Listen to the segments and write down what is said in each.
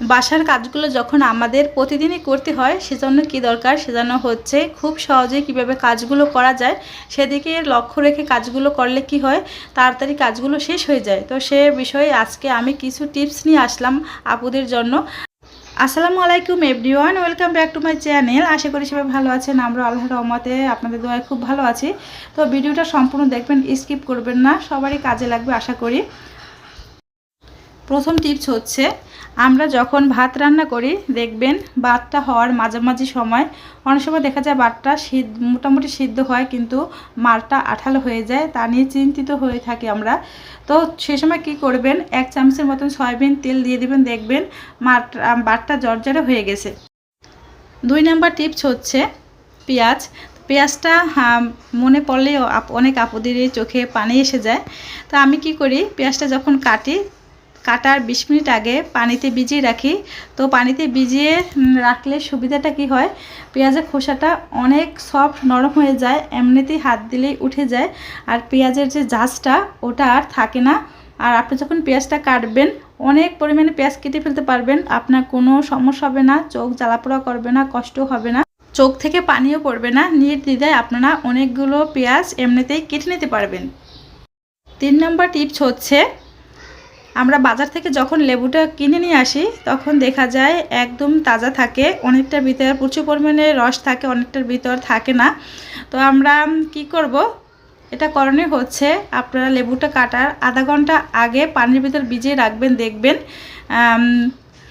বাসার কাজগুলো যখন আমাদের প্রতিদিনই করতে হয়, সেজন্য কি দরকার? সেজন্য হচ্ছে খুব সহজে কীভাবে কাজগুলো করা যায়, সেদিকে লক্ষ্য রেখে কাজগুলো করলে কি হয়, তাড়াতাড়ি কাজগুলো শেষ হয়ে যায়। তো সে বিষয়ে আজকে আমি কিছু টিপস নিয়ে আসলাম আপুদের জন্য। আসসালামু আলাইকুম everyone, welcome back to my channel. আশা করি সবাই ভালো আছেন, আমরা আল্লাহ রহমতে আপনাদের দোয়ায় খুব ভালো আছি। তো ভিডিওটা সম্পূর্ণ দেখবেন, স্কিপ করবেন না, সবারই কাজে লাগবে, আশা করি। প্রথম টিপস হচ্ছে, আমরা যখন ভাত রান্না করি, দেখবেন ভাতটা হওয়ার মাঝামাঝি সময়, অনেক সময় দেখা যায় ভাতটা সিদ্ধ, মোটামুটি সিদ্ধ হয় কিন্তু মারটা আঠালো হয়ে যায়, তা নিয়ে চিন্তিত হয়ে থাকি আমরা। তো সে সময় কি করবেন, এক চামচের মতন সয়াবিন তেল দিয়ে দিবেন, দেখবেন মার ভাতটা জর্জরে হয়ে গেছে। দুই নাম্বার টিপস হচ্ছে পেঁয়াজ। পেঁয়াজটা মনে পড়লেও অনেক আপুদের চোখে পানি এসে যায়। তো আমি কি করি, পেঁয়াজটা যখন কাটি কাটার বিশ মিনিট আগে পানিতে ভিজিয়ে রাখি। তো পানিতে ভিজিয়ে রাখলে সুবিধাটা কি হয়? পেঁয়াজের খোসাটা অনেক সফট নরম হয়ে যায়, এমনিতেই হাত দিলেই উঠে যায়। আর পেঁয়াজের যে ঝাঁজটা ওটা আর থাকে না। আর আপনি যখন পেঁয়াজটা কাটবেন, অনেক পরিমাণে পেঁয়াজ কেটে ফেলতে পারবেন। আপনার কোনো সমস্যা হবে না, চোখ জ্বালাপোড়া করবে না কষ্ট হবে না। চোখ থেকে পানিও পড়বে না। নিট নির্দ্বিধায় আপনারা অনেকগুলো পেঁয়াজ এমনিতেই কেটে নিতে পারবেন। তিন নম্বর টিপস হচ্ছে আমরা বাজার থেকে যখন লেবুটা কিনে নিয়ে আসি, তখন দেখা যায় একদম তাজা থাকে অনেকটার ভিতরে প্রচুর পরিমাণে রস থাকে অনেকটার ভিতর থাকে না। তো আমরা কি করব? এটা করণীয় হচ্ছে আপনারা লেবুটা কাটার আধা ঘণ্টা আগে পানির ভিতর ভিজিয়ে রাখবেন, দেখবেন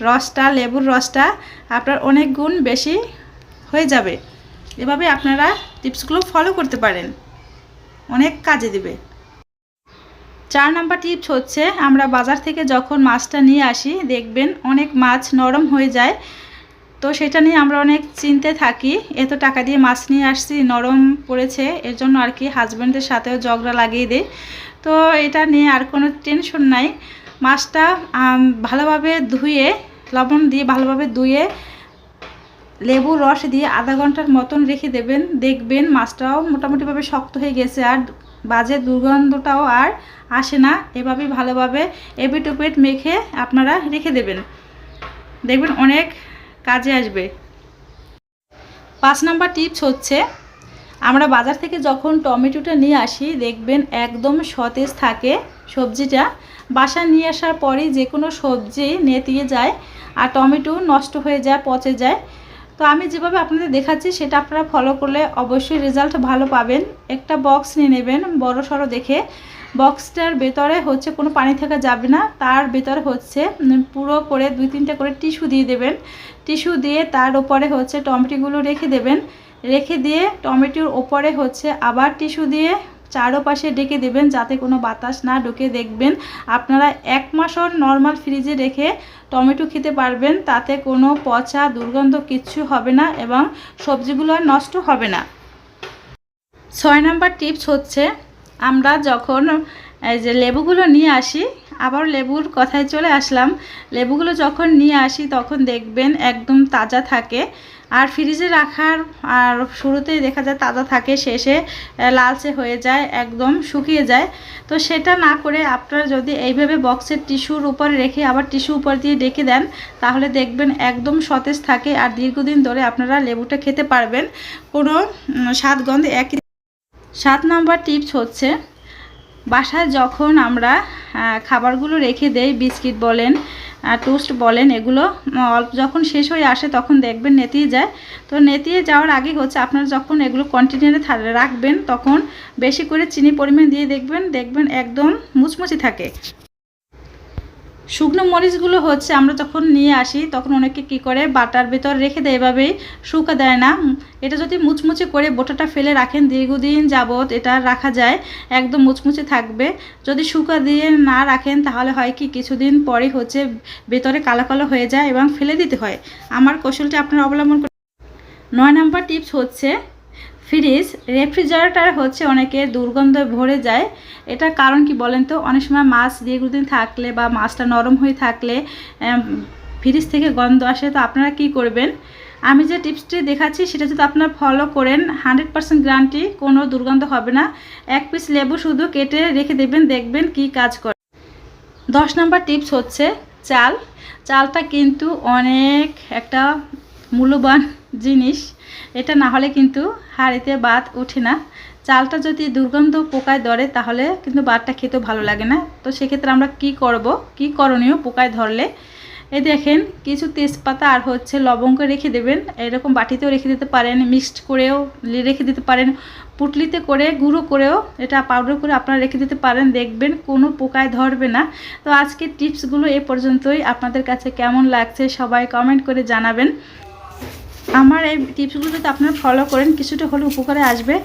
রসটা, লেবুর রসটা আপনার অনেক গুণ বেশি হয়ে যাবে। এভাবে আপনারা টিপসগুলো ফলো করতে পারেন। অনেক কাজে দেবে। চার নাম্বার টিপস হচ্ছে, আমরা বাজার থেকে যখন মাছটা নিয়ে আসি, দেখবেন অনেক মাছ নরম হয়ে যায়। তো সেটা নিয়ে আমরা অনেক চিনতে থাকি, এত টাকা দিয়ে মাছ নিয়ে আসছি, নরম পড়েছে, এর জন্য আর কি হাজব্যান্ডের সাথেও ঝগড়া লাগিয়ে দেয় তো এটা নিয়ে আর কোনো টেনশন নাই। মাছটা ভালোভাবে ধুয়ে, লবণ দিয়ে ভালোভাবে ধুয়ে, লেবুর রস দিয়ে আধা ঘণ্টার মতন রেখে দেবেন। দেখবেন মাছটাও মোটামুটিভাবে শক্ত হয়ে গেছে আর বাজে দুর্গন্ধটাও আর আসে না। এভাবেই ভালোভাবে এপিট উপিট মেখে আপনারা রেখে দেবেন। দেখবেন অনেক কাজে আসবে। পাঁচ নাম্বার টিপস হচ্ছে, আমরা বাজার থেকে যখন টমেটোটা নিয়ে আসি, দেখবেন একদম সতেজ থাকে সবজিটা। বাসা নিয়ে আসার পরে যে কোনো সবজি নেতিয়ে যায় আর টমেটো নষ্ট হয়ে যায়, পচে যায়। তো আমি যেভাবে আপনাদের দেখাচ্ছি, সেটা আপনারা ফলো করলে অবশ্যই রেজাল্ট ভালো পাবেন। একটা বক্স নিয়ে নেবেন, বড় সড়ো দেখে। বক্সটার ভেতরে হচ্ছে কোনো পানি থাকা যাবে না। তার ভেতরে হচ্ছে পুরো করে দুই তিনটা করে টিস্যু দিয়ে দেবেন। টিস্যু দিয়ে তার ওপরে হচ্ছে টমেটোগুলো রেখে দেবেন। রেখে দিয়ে টমেটোর ওপরে হচ্ছে আবার টিস্যু দিয়ে চারোপাশে ডেকে দেবেন যাতে কোনো বাতাস না ঢুকে। দেখবেন আপনারা এক মাসও নর্মাল ফ্রিজে রেখে টমেটো খেতে পারবেন, তাতে কোনো পচা দুর্গন্ধ কিচ্ছু হবে না এবং সবজিগুলো আর নষ্ট হবে না। ছয় নাম্বার টিপস হচ্ছে, আমরা যখন এই যে লেবুগুলো নিয়ে আসি, আবার লেবুর কথায় চলে আসলাম, লেবুগুলো যখন নিয়ে আসি তখন দেখবেন একদম তাজা থাকে। আর ফ্রিজে রাখার আর শুরুতেই দেখা যায় তাজা থাকে, শেষে লালচে হয়ে যায়, একদম শুকিয়ে যায়। তো সেটা না করে আপনারা যদি এইভাবে বক্সের টিস্যুর উপরে রেখে আবার টিস্যু উপর দিয়ে ডেকে দেন, তাহলে দেখবেন একদম সতেজ থাকে আর দীর্ঘদিন ধরে আপনারা লেবুটা খেতে পারবেন। কোনো স্বাদ গন্ধ একই সাত নম্বর টিপস হচ্ছে, বাসায় যখন আমরা খাবারগুলো রেখে দেই, বিস্কিট বলেন টোস্ট বলেন, এগুলো অল্প যখন শেষ হয়ে আসে তখন দেখবেন নেতিয়ে যায়। তো নেতিয়ে যাওয়ার আগে হচ্ছে আপনারা যখন এগুলো কন্টিনিউরে রাখবেন তখন বেশি করে চিনি পরিমাণ দিয়ে দেখবেন দেখবেন একদম মুচমুচি থাকে। শুকনো মরিচগুলো হচ্ছে আমরা যখন নিয়ে আসি, তখন অনেকে কি করে, বাটার ভেতর রেখে দেয় এভাবেই, শুকা দেয় না। এটা যদি মুচমুচে করে বোটাটা ফেলে রাখেন, দীর্ঘদিন যাবত এটা রাখা যায়, একদম মুচমুচে থাকবে। যদি শুকা দিয়ে না রাখেন, তাহলে হয় কি, কিছুদিন পরে হচ্ছে ভেতরে কালো কালো হয়ে যায় এবং ফেলে দিতে হয়। আমার কৌশলটি আপনারা অবলম্বন করতে নয় নাম্বার টিপস হচ্ছে ফ্রিজ, রেফ্রিজারেটার হচ্ছে অনেকে দুর্গন্ধ ভরে যায়। এটা কারণ কি বলেন তো? অনেক সময় মাছ দীর্ঘদিন থাকলে বা মাছটা নরম হয়ে থাকলে ফ্রিজ থেকে গন্ধ আসে। তো আপনারা কি করবেন? আমি যে টিপসটি দেখাচ্ছি, সেটা যদি আপনারা ফলো করেন হান্ড্রেড পার্সেন্ট গ্যারান্টি কোনো দুর্গন্ধ হবে না। এক পিস লেবু শুধু কেটে রেখে দেবেন, দেখবেন কি কাজ করে। দশ নাম্বার টিপস হচ্ছে চাল। চালটা কিন্তু অনেক একটা মূল্যবান জিনিস। এটা না হলে কিন্তু হাঁড়িতে ভাত ওঠে না। চালটা যদি দুর্গন্ধ পোকায় ধরে, তাহলে কিন্তু ভাতটা খেতেও ভালো লাগে না। তো সেক্ষেত্রে আমরা কি করব? কি করণীয় পোকায় ধরলে? এই দেখেন, কিছু তেজপাতা আর হচ্ছে লবঙ্গ রেখে দেবেন। এরকম বাটিতেও রেখে দিতে পারেন, মিক্সড করেও রেখে দিতে পারেন। পুটলিতে করে, গুঁড়ো করেও এটা পাউডার করে আপনারা রেখে দিতে পারেন। দেখবেন কোনো পোকায় ধরবে না। তো আজকের টিপসগুলো এ পর্যন্তই। আপনাদের কাছে কেমন লাগছে সবাই কমেন্ট করে জানাবেন। আমার এই টিপসগুলো যদি আপনারা ফলো করেন, কিছুটা হলে উপকারে আসবে।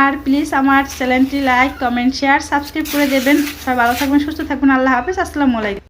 আর প্লিজ আমার চ্যানেলটি লাইক কমেন্ট শেয়ার সাবস্ক্রাইব করে দেবেন। সবাই ভালো থাকবেন, সুস্থ থাকবেন। আল্লাহ হাফিজ, আসসালামু আলাইকুম।